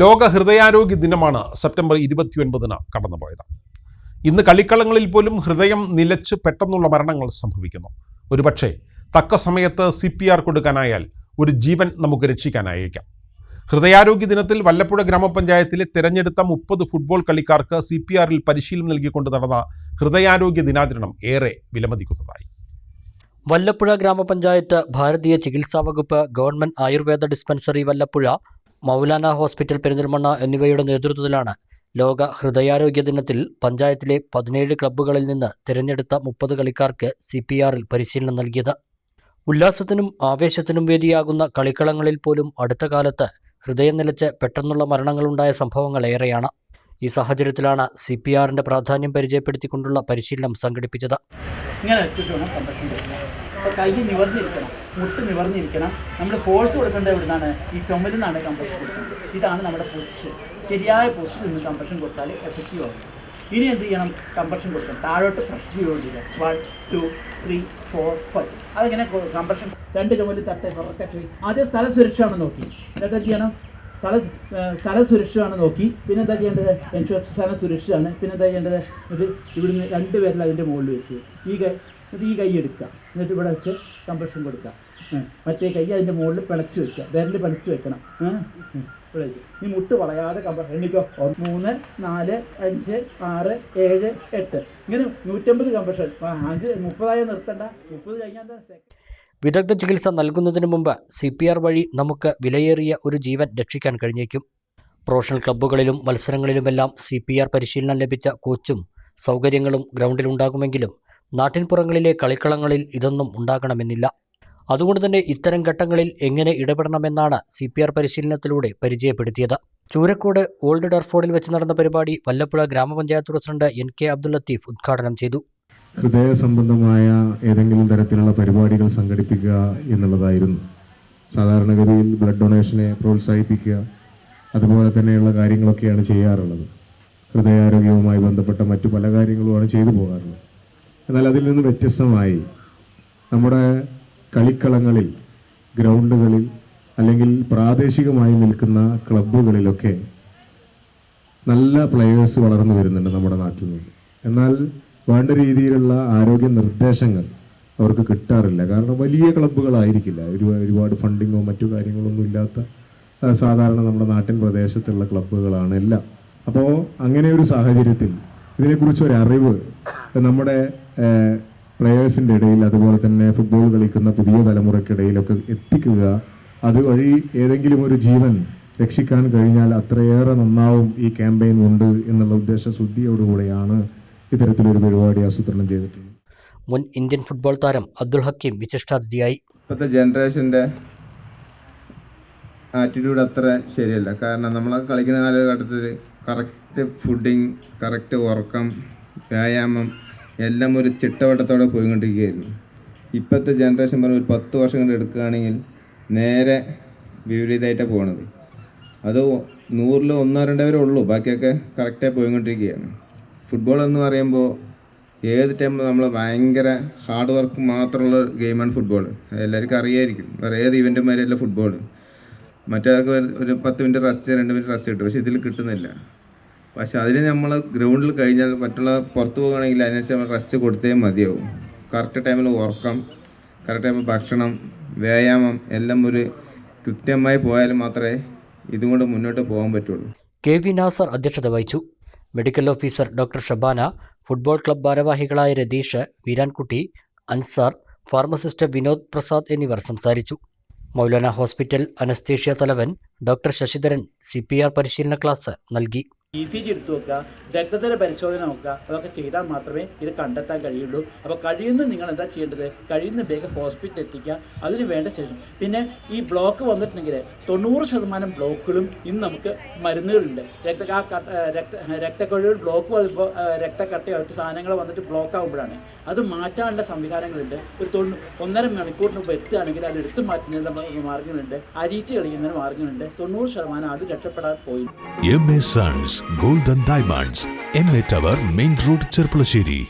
ലോക ഹൃദയാരോഗ്യ ദിനമാണ് സെപ്റ്റംബർ ഇരുപത്തിയൊൻപതിന് കടന്നുപോയത്. ഇന്ന് കളിക്കളങ്ങളിൽ പോലും ഹൃദയം നിലച്ച് പെട്ടെന്നുള്ള മരണങ്ങൾ സംഭവിക്കുന്നു. ഒരുപക്ഷെ തക്ക സമയത്ത് സി പി ആർ കൊടുക്കാനായാൽ ഒരു ജീവൻ നമുക്ക് രക്ഷിക്കാനായേക്കാം. ഹൃദയാരോഗ്യ ദിനത്തിൽ വല്ലപ്പുഴ ഗ്രാമപഞ്ചായത്തിലെ തിരഞ്ഞെടുത്ത മുപ്പത് ഫുട്ബോൾ കളിക്കാർക്ക് സി പി ആറിൽ പരിശീലനം നൽകിക്കൊണ്ട് നടന്ന ഹൃദയാരോഗ്യ ദിനാചരണം ഏറെ വിലമതിക്കുന്നതായി. വല്ലപ്പുഴ ഗ്രാമപഞ്ചായത്ത് ഭാരതീയ ചികിത്സാ വകുപ്പ് government Ayurveda dispensary Vallappuzha Maulana hospital Perinthalmanna എന്നിവയുടെ നേതൃത്വത്തിലാണ് ലോക ഹൃദയാരോഗ്യ ദിനത്തിൽ പഞ്ചായത്തിലെ പതിനേഴ് ക്ലബ്ബുകളിൽ നിന്ന് തിരഞ്ഞെടുത്ത മുപ്പത് കളിക്കാർക്ക് സി പി ആറിൽ പരിശീലനം നൽകിയത്. ഉല്ലാസത്തിനും ആവേശത്തിനും വേദിയാകുന്ന കളിക്കളങ്ങളിൽ പോലും അടുത്ത കാലത്ത് ഹൃദയം നിലച്ച് പെട്ടെന്നുള്ള മരണങ്ങളുണ്ടായ സംഭവങ്ങൾ ഏറെയാണ്. ഈ സാഹചര്യത്തിലാണ് സി പി ആറിന്റെ പ്രാധാന്യം പരിചയപ്പെടുത്തിക്കൊണ്ടുള്ള പരിശീലനം സംഘടിപ്പിച്ചത്. ഇങ്ങനെ വെച്ചിട്ട് വേണം കംപ്രഷൻ കൊടുക്കാൻ അപ്പോൾ നിവർന്നിരിക്കണം മുട്ട് നിവർന്നിരിക്കണം. നമ്മൾ ഫോഴ്സ് കൊടുക്കേണ്ടത് എവിടുന്നാണ് ഈ ചുമലിൽ നിന്നാണ് കംപ്രഷൻ കൊടുക്കുന്നത്. ഇതാണ് നമ്മുടെ പൊസിഷൻ ശരിയായ പൊസിഷനിൽ നിന്ന് കംപ്രഷൻ കൊടുത്താൽ എഫക്റ്റീവ് ആവും. ഇനി എന്ത് ചെയ്യണം? കംപ്രഷൻ കൊടുക്കണം. താഴോട്ട് പ്രഷർ ചെയ്തുകൊണ്ടിരിക്കുക. One two three four five അതങ്ങനെ കംപ്രഷൻ രണ്ട് ചുമലിൽ തട്ടെ പുറത്തൊക്കെ ആദ്യം സ്ഥല സുരക്ഷയാണ് നോക്കി. എന്നിട്ട് എന്ത് ചെയ്യണം? സ്ഥല സ്ഥല സുരക്ഷയാണ് നോക്കി. പിന്നെ എന്താ ചെയ്യേണ്ടത്? ഇൻഷുറൻസ് സ്ഥല സുരക്ഷയാണ് പിന്നെ എന്താ ചെയ്യേണ്ടത്? ഇത് ഇവിടുന്ന് രണ്ട് പേരിൽ അതിന്റെ മുകളിൽ വെച്ചു ഈ കൈ എന്നിട്ട് ഈ കൈ എടുക്കുക. എന്നിട്ട് ഇവിടെ വെച്ച് കംപ്രഷൻ കൊടുക്കുക. മറ്റേ കൈ അതിന്റെ മുകളിൽ പിളച്ച് വെക്കുക. വിരൽ പിളച്ച് വെക്കണം. ഇവിടെ. ഈ മുട്ട് വളയാതെ കംപ്രഷൻ എണ്ണിക്കോ? മൂന്ന് നാല് അഞ്ച് ആറ് ഏഴ് എട്ട്. ഇങ്ങനെ നൂറ്റമ്പത് കംപ്രഷൻ അഞ്ച് മുപ്പതായി നിർത്തണ്ട. മുപ്പത് കഴിഞ്ഞാൽ എന്താ? വിദഗ്ധ ചികിത്സ നൽകുന്നതിന് മുമ്പ് സി പി ആർ വഴി നമുക്ക് വിലയേറിയ ഒരു ജീവൻ രക്ഷിക്കാൻ കഴിഞ്ഞേക്കും. പ്രൊഫഷണൽ ക്ലബ്ബുകളിലും മത്സരങ്ങളിലുമെല്ലാം സി പി ആർ പരിശീലനം ലഭിച്ച കോച്ചും സൗകര്യങ്ങളും ഗ്രൗണ്ടിലുണ്ടാകുമെങ്കിലും നാട്ടിൻപുറങ്ങളിലെ കളിക്കളങ്ങളിൽ ഇതൊന്നും ഉണ്ടാകണമെന്നില്ല. അതുകൊണ്ട് തന്നെ ഇത്തരം ഘട്ടങ്ങളിൽ എങ്ങനെ ഇടപെടണമെന്നാണ് സി പി ആർ പരിശീലനത്തിലൂടെ പരിചയപ്പെടുത്തിയത്. ചൂരക്കോട് ഓൾഡ് ഡർഫോർഡിൽ വെച്ച് നടന്ന പരിപാടി വല്ലപ്പുഴ ഗ്രാമപഞ്ചായത്ത് president N K Abdul Latheef ഉദ്ഘാടനം ചെയ്തു. ഹൃദയ സംബന്ധമായ ഏതെങ്കിലും തരത്തിലുള്ള പരിപാടികൾ സംഘടിപ്പിക്കുക എന്നുള്ളതായിരുന്നു. സാധാരണഗതിയിൽ ബ്ലഡ് ഡൊണേഷനെ പ്രോത്സാഹിപ്പിക്കുക അതുപോലെ തന്നെയുള്ള കാര്യങ്ങളൊക്കെയാണ് ചെയ്യാറുള്ളത്. ഹൃദയാരോഗ്യവുമായി ബന്ധപ്പെട്ട മറ്റു പല കാര്യങ്ങളുമാണ് ചെയ്തു പോകാറുള്ളത്. എന്നാൽ അതിൽ നിന്ന് വ്യത്യസ്തമായി നമ്മുടെ കളിക്കളങ്ങളിൽ ഗ്രൗണ്ടുകളിൽ അല്ലെങ്കിൽ പ്രാദേശികമായി നിൽക്കുന്ന ക്ലബ്ബുകളിലൊക്കെ നല്ല പ്ലെയേഴ്സ് വളർന്നു വരുന്നുണ്ട് നമ്മുടെ നാട്ടിൽ നിന്ന്. എന്നാൽ വേണ്ട രീതിയിലുള്ള ആരോഗ്യ നിർദ്ദേശങ്ങൾ അവർക്ക് കിട്ടാറില്ല. കാരണം വലിയ ക്ലബ്ബുകളായിരിക്കില്ല. ഒരു ഒരുപാട് ഫണ്ടിങ്ങോ മറ്റു കാര്യങ്ങളൊന്നും ഇല്ലാത്ത സാധാരണ നമ്മുടെ നാട്ടിൻ പ്രദേശത്തുള്ള ക്ലബ്ബുകളാണ് എല്ലാം. അപ്പോൾ അങ്ങനെ ഒരു സാഹചര്യത്തിൽ ഇതിനെക്കുറിച്ച് ഒരു അറിവ് നമ്മുടെ പ്ലെയേഴ്സിന്റെ ഇടയിൽ അതുപോലെ തന്നെ ഫുട്ബോൾ കളിക്കുന്ന പുതിയ തലമുറയ്ക്കിടയിലൊക്കെ എത്തിക്കുക അതുവഴി ഏതെങ്കിലും ഒരു ജീവൻ രക്ഷിക്കാൻ കഴിഞ്ഞാൽ അത്രയേറെ നന്നാവും ഈ ക്യാമ്പയിൻ ഉണ്ട് എന്നുള്ള ഉദ്ദേശശുദ്ധിയോടുകൂടെയാണ് ഇത്തരത്തിലൊരു പരിപാടി ആസൂത്രണം ചെയ്തിട്ടുണ്ട്. മുൻ ഇന്ത്യൻ ഫുട്ബോൾ താരം അബ്ദുൾ ഹക്കീം വിശിഷ്ടാതിഥിയായി. ഇപ്പോഴത്തെ ജനറേഷന്റെ ആറ്റിറ്റ്യൂഡ് അത്ര ശരിയല്ല. കാരണം നമ്മൾ കളിക്കുന്ന കാലഘട്ടത്തിൽ കറക്റ്റ് ഫുഡിങ് കറക്റ്റ് ഉറക്കം വ്യായാമം എല്ലാം ഒരു ചിട്ടവട്ടത്തോടെ പോയിക്കൊണ്ടിരിക്കുകയായിരുന്നു. ഇപ്പോഴത്തെ ജനറേഷൻ പറഞ്ഞ ഒരു പത്ത് വർഷം കൊണ്ട് എടുക്കുകയാണെങ്കിൽ നേരെ വിപരീതമായിട്ടാണ് പോകണത് അത് നൂറിൽ ഒന്നോ രണ്ടോ പേരേ ഉള്ളൂ. ബാക്കിയൊക്കെ കറക്റ്റായി പോയിക്കൊണ്ടിരിക്കുകയാണ്. ഫുട്ബോൾ എന്ന് പറയുമ്പോൾ ഏത് ടൈമിൽ നമ്മൾ ഭയങ്കര ഹാർഡ് വർക്ക് മാത്രമുള്ള ഗെയിമാണ് ഫുട്ബോൾ എല്ലാവർക്കും അറിയായിരിക്കും. വേറെ ഏത് ഇവന്റും വരെയല്ല ഫുട്ബോൾ മറ്റേതൊക്കെ ഒരു- പത്ത് മിനിറ്റ് റെസ്റ്റ് രണ്ട് മിനിറ്റ് റെസ്റ്റ് കിട്ടും. പക്ഷേ ഇതിൽ കിട്ടുന്നില്ല. പക്ഷെ അതിന് നമ്മൾ ഗ്രൗണ്ടിൽ കഴിഞ്ഞാൽ മറ്റുള്ള പുറത്ത് പോകുകയാണെങ്കിൽ അതിനനുസരിച്ച് നമ്മൾ റെസ്റ്റ് കൊടുത്തേ മതിയാവും. കറക്റ്റ് ടൈമിൽ ഉറക്കം കറക്റ്റ് ടൈമിൽ ഭക്ഷണം വ്യായാമം എല്ലാം ഒരു കൃത്യമായി പോയാൽ മാത്രമേ ഇതുകൊണ്ട് മുന്നോട്ട് പോകാൻ പറ്റുള്ളൂ. കെ വി നാസർ അധ്യക്ഷത വഹിച്ചു. Medical officer doctor Shabana football club ഭാരവാഹികളായ രതീഷ് വീരാൻകുട്ടി അൻസാർ ഫാർമസിസ്റ്റ് വിനോദ് പ്രസാദ് എന്നിവർ സംസാരിച്ചു. മൗലാന ഹോസ്പിറ്റൽ അനസ്തേഷ്യ തലവൻ ഡോക്ടർ ശശിധരൻ സി പരിശീലന ക്ലാസ് നൽകി. ഇ സി ജി എടുത്തു വെക്കുക രക്തത്തിന്റെ പരിശോധന നോക്കുക അതൊക്കെ ചെയ്താൽ മാത്രമേ ഇത് കണ്ടെത്താൻ കഴിയുള്ളൂ. അപ്പോൾ കഴിയുന്ന നിങ്ങൾ എന്താ ചെയ്യേണ്ടത്? കഴിയുന്ന വേഗം ഹോസ്പിറ്റലിൽ എത്തിക്കുക. അതിന് വേണ്ട ശേഷം പിന്നെ ഈ ബ്ലോക്ക് വന്നിട്ടുണ്ടെങ്കിൽ തൊണ്ണൂറ് ശതമാനം ബ്ലോക്കുകളും ഇന്ന് നമുക്ക് മരുന്നുകളുണ്ട്. രക്ത ആ രക്ത രക്തക്കൊഴികൾ ബ്ലോക്ക് വരുമ്പോൾ രക്തക്കട്ടയായിട്ട് സാധനങ്ങൾ വന്നിട്ട് ബ്ലോക്ക് ആകുമ്പോഴാണ് അത് മാറ്റാനുള്ള സംവിധാനങ്ങളുണ്ട്. ഒരു തൊണ്ണൂ ഒന്നര മണിക്കൂറിന് മുമ്പ് എത്തുകയാണെങ്കിൽ അത് എടുത്തു മാറ്റുന്നതിനുള്ള മാർഗങ്ങളുണ്ട്. അരിച്ച് കളിക്കുന്നതിന് മാർഗങ്ങളുണ്ട് തൊണ്ണൂറ് ശതമാനം ആൾ രക്ഷപ്പെടാൻ പോയി. A sons golden diamonds M A tower main road Cherpulassery.